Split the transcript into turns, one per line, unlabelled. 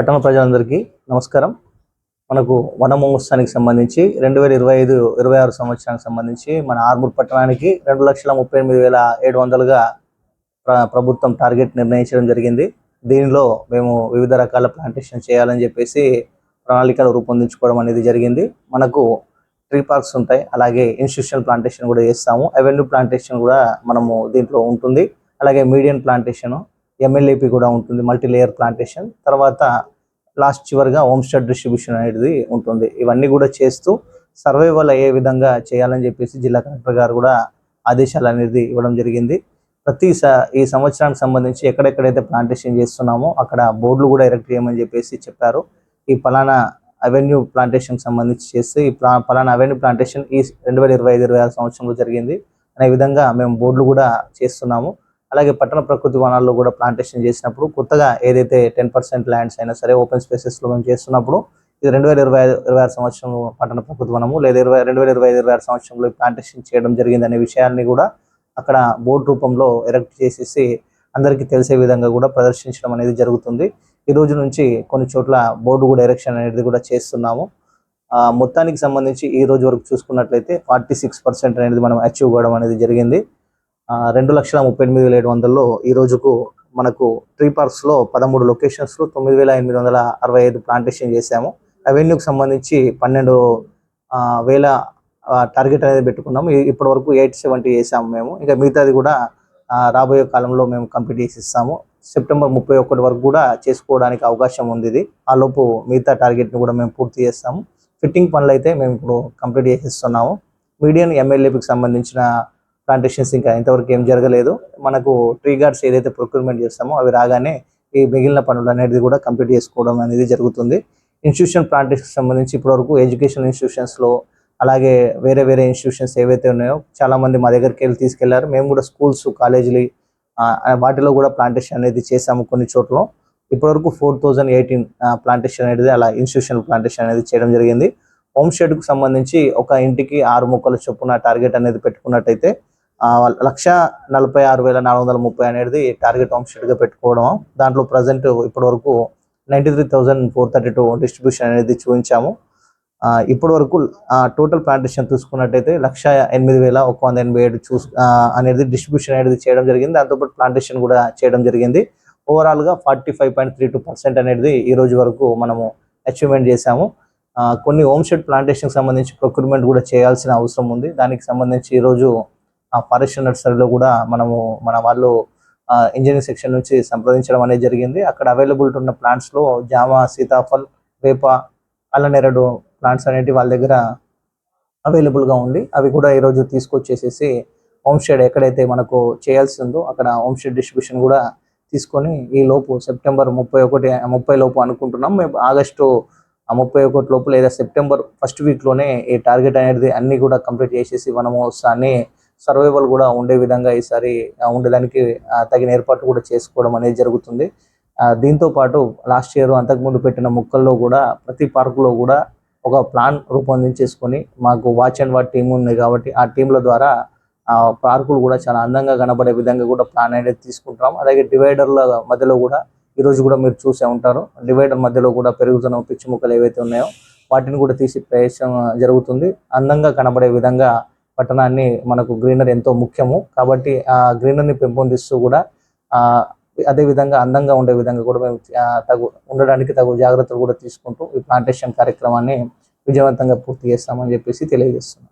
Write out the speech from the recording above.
పట్టణ ప్రజలందరికీ నమస్కారం. మనకు వన మహోత్సవానికి సంబంధించి రెండు వేల ఇరవై ఐదు ఇరవై ఆరు సంవత్సరానికి సంబంధించి మన ఆర్మూర్ పట్టణానికి రెండు లక్షల ముప్పై ఎనిమిది వేల ఏడు వందలుగా ప్రభుత్వం టార్గెట్ నిర్ణయించడం జరిగింది. దీనిలో మేము వివిధ రకాల ప్లాంటేషన్ చేయాలని చెప్పేసి ప్రణాళికలు రూపొందించుకోవడం అనేది జరిగింది. మనకు ట్రీ పార్క్స్ ఉంటాయి అలాగే ఇన్స్టిట్యూషనల్ ప్లాంటేషన్ కూడా చేస్తాము. అవెన్యూ ప్లాంటేషన్ కూడా మనము దీంట్లో ఉంటుంది. అలాగే medium plantation M L A P కూడా ఉంటుంది మల్టీ లేయర్ ప్లాంటేషన్ తర్వాత లాస్ట్ చివరిగా హోమ్ స్టేట్ డిస్ట్రిబ్యూషన్ అనేది ఉంటుంది. ఇవన్నీ కూడా చేస్తూ సర్వైవల్ అయ్యే విధంగా చేయాలని చెప్పేసి జిల్లా కలెక్టర్ గారు కూడా ఆదేశాలు అనేది ఇవ్వడం జరిగింది. ప్రతి స- ఈ సంవత్సరానికి సంబంధించి ఎక్కడెక్కడైతే ప్లాంటేషన్ చేస్తున్నామో అక్కడ బోర్డులు కూడా ఎరెక్ట్ చేయమని చెప్పేసి చెప్పారు. ఈ పలానా అవెన్యూ ప్లాంటేషన్ సంబంధించి చేస్తే ఈ ప్లా పలానా అవెన్యూ ప్లాంటేషన్ ఈ రెండు వేల ఇరవై ఐదు ఇరవై ఆరు సంవత్సరంలో జరిగింది. అనే విధంగా మేము బోర్డులు కూడా చేస్తున్నాము. అలాగే పట్టణ ప్రకృతి వనాల్లో కూడా ప్లాంటేషన్ చేసినప్పుడు కొత్తగా ఏదైతే టెన్ పర్సెంట్ ల్యాండ్స్ అయినా సరే ఓపెన్ స్పేసెస్లో మేము చేస్తున్నప్పుడు ఇది రెండు వేల ఇరవై ఐదు ఇరవై ఆరు సంవత్సరంలో పట్టణ ప్రకృతి వనము లేదా ఇరవై రెండు వేల ఇరవై ఐదు ఇరవై ఆరు సంవత్సరంలో ప్లాంటేషన్ చేయడం జరిగింది అనే విషయాన్ని కూడా అక్కడ బోర్డు రూపంలో ఎరెక్ట్ చేసేసి అందరికీ తెలిసే విధంగా కూడా ప్రదర్శించడం అనేది జరుగుతుంది. ఈ రోజు నుంచి కొన్ని చోట్ల బోర్డు కూడా ఎరెక్షన్ అనేది కూడా చేస్తున్నాము. మొత్తానికి సంబంధించి ఈ రోజు వరకు చూసుకున్నట్లయితే ఫార్టీ సిక్స్ పర్సెంట్ అనేది మనం అచీవ్ కావడం అనేది జరిగింది. రెండు లక్షల ముప్పై ఎనిమిది వేల ఏడు వందల్లో ఈ రోజుకు మనకు ట్రీ పార్క్స్లో పదమూడు లొకేషన్స్లో తొమ్మిది వేల ఎనిమిది వందల అరవై ఐదు ప్లాంటేషన్ చేశాము. అవెన్యూకి సంబంధించి పన్నెండు వేల టార్గెట్ అనేది పెట్టుకున్నాము. ఇప్పటి వరకు ఎయిట్ సెవెంటీ చేసాము మేము. ఇంకా మిగతాది కూడా రాబోయే కాలంలో మేము కంప్లీట్ చేసి ఇస్తాము. సెప్టెంబర్ ముప్పై ఒకటి వరకు కూడా చేసుకోవడానికి అవకాశం ఉంది ఇది. ఆ లోపు మిగతా టార్గెట్ని కూడా మేము పూర్తి చేస్తాము. ఫిట్టింగ్ పనులు అయితే మేము ఇప్పుడు కంప్లీట్ చేసి ఇస్తున్నాము. మీడియం ఎమ్మెల్యేకి సంబంధించిన ప్లాంటేషన్స్ ఇంకా ఇంతవరకు ఏం జరగలేదు. మనకు ట్రీ గార్డ్స్ ఏదైతే ప్రొక్యూర్మెంట్ చేస్తామో అవి రాగానే ఈ మిగిలిన పనులు అనేది కూడా కంప్లీట్ చేసుకోవడం అనేది జరుగుతుంది. ఇన్స్టిట్యూషన్ ప్లాంటేషన్ సంబంధించి ఇప్పటివరకు ఎడ్యుకేషన్ ఇన్స్టిట్యూషన్స్లో అలాగే వేరే వేరే ఇన్స్టిట్యూషన్స్ ఏవైతే ఉన్నాయో చాలా మంది మా దగ్గరికి వెళ్ళి తీసుకెళ్ళారు. మేము కూడా స్కూల్స్ కాలేజీలు వాటిలో కూడా ప్లాంటేషన్ అనేది చేసాము కొన్ని చోట్ల. ఇప్పటివరకు ఫోర్ థౌజండ్ ఎయిటీన్ ప్లాంటేషన్ అనేది అలా ఇన్స్టిట్యూషనల్ ప్లాంటేషన్ అనేది చేయడం జరిగింది. హోమ్ షెడ్కు సంబంధించి ఒక ఇంటికి ఆరు మొక్కల చొప్పున టార్గెట్ అనేది పెట్టుకున్నట్టయితే లక్ష నలభై ఆరు వేల నాలుగు వందల ముప్పై అనేది టార్గెట్ హోమ్ షెడ్గా పెట్టుకోవడం. దాంట్లో ప్రజెంట్ ఇప్పటి వరకు ninety three thousand four thirty two distribution అనేది చూపించాము. ఇప్పటి వరకు టోటల్ ప్లాంటేషన్ చూసుకున్నట్టయితే లక్ష ఎనిమిది వేల ఒక వంద ఎనభై ఏడు చూ అనేది డిస్ట్రిబ్యూషన్ అనేది చేయడం జరిగింది. దాంతోపాటు ప్లాంటేషన్ కూడా చేయడం జరిగింది. ఓవరాల్గా forty five point three two percent అనేది ఈ రోజు వరకు మనము అచీవ్మెంట్ చేశాము. కొన్ని హోమ్ షెడ్ ప్లాంటేషన్కి సంబంధించి ప్రొక్యూర్మెంట్ కూడా చేయాల్సిన అవసరం ఉంది. దానికి సంబంధించి ఈరోజు ఆ ఫారెస్ట్ నర్సరీలో కూడా మనము మన వాళ్ళు ఇంజనీరింగ్ సెక్షన్ నుంచి సంప్రదించడం అనేది జరిగింది. అక్కడ అవైలబిలిటీ ఉన్న ప్లాంట్స్లో జామ సీతాఫల్ వేప అల్లనేరడు ప్లాంట్స్ అనేవి వాళ్ళ దగ్గర అవైలబుల్గా ఉంది అవి కూడా ఈరోజు తీసుకొచ్చేసేసి హోమ్ స్టేడ్ ఎక్కడైతే మనకు చేయాల్సి ఉందో అక్కడ హోమ్ స్టేడ్ డిస్ట్రిబ్యూషన్ కూడా తీసుకొని ఈ లోపు సెప్టెంబర్ ముప్పై ఒకటి ముప్పై లోపు అనుకుంటున్నాం. మేము ఆగస్టు ఆ ముప్పై ఒకటి లోపు లేదా సెప్టెంబర్ ఫస్ట్ వీక్లోనే ఈ టార్గెట్ అనేది అన్ని కూడా కంప్లీట్ చేసేసి మనము వనమహోత్సవాన్ని సర్వైవల్ కూడా ఉండే విధంగా ఈసారి ఉండడానికి తగిన ఏర్పాటు కూడా చేసుకోవడం అనేది జరుగుతుంది. దీంతో పాటు లాస్ట్ ఇయర్ అంతకుముందు పెట్టిన ముక్కల్లో కూడా ప్రతి పార్కులో కూడా ఒక ప్లాన్ రూపొందించేసుకొని మాకు వాచ్ అండ్ వాట్ టీం ఉంది కాబట్టి ఆ టీంల ద్వారా పార్కులు కూడా చాలా అందంగా కనబడే విధంగా కూడా ప్లాన్ అనేది తీసుకుంటాం అలాగే డివైడర్ల మధ్యలో కూడా ఈరోజు కూడా మీరు చూసే ఉంటారు. డివైడర్ మధ్యలో కూడా పెరుగుతున్న పిచ్చి ముక్కలు ఏవైతే ఉన్నాయో వాటిని కూడా తీసి ప్రయత్నం జరుగుతుంది. అందంగా కనబడే విధంగా పట్టణాన్ని మనకు గ్రీనరీ ఎంతో ముఖ్యము. కాబట్టి ఆ గ్రీనరీని పెంపొందిస్తూ కూడా అదే విధంగా అందంగా ఉండే విధంగా కూడా మేము తగు ఉండడానికి తగు జాగ్రత్తలు కూడా తీసుకుంటూ ఈ ప్లాంటేషన్ కార్యక్రమాన్ని విజయవంతంగా పూర్తి చేస్తామని చెప్పేసి తెలియజేస్తున్నాం.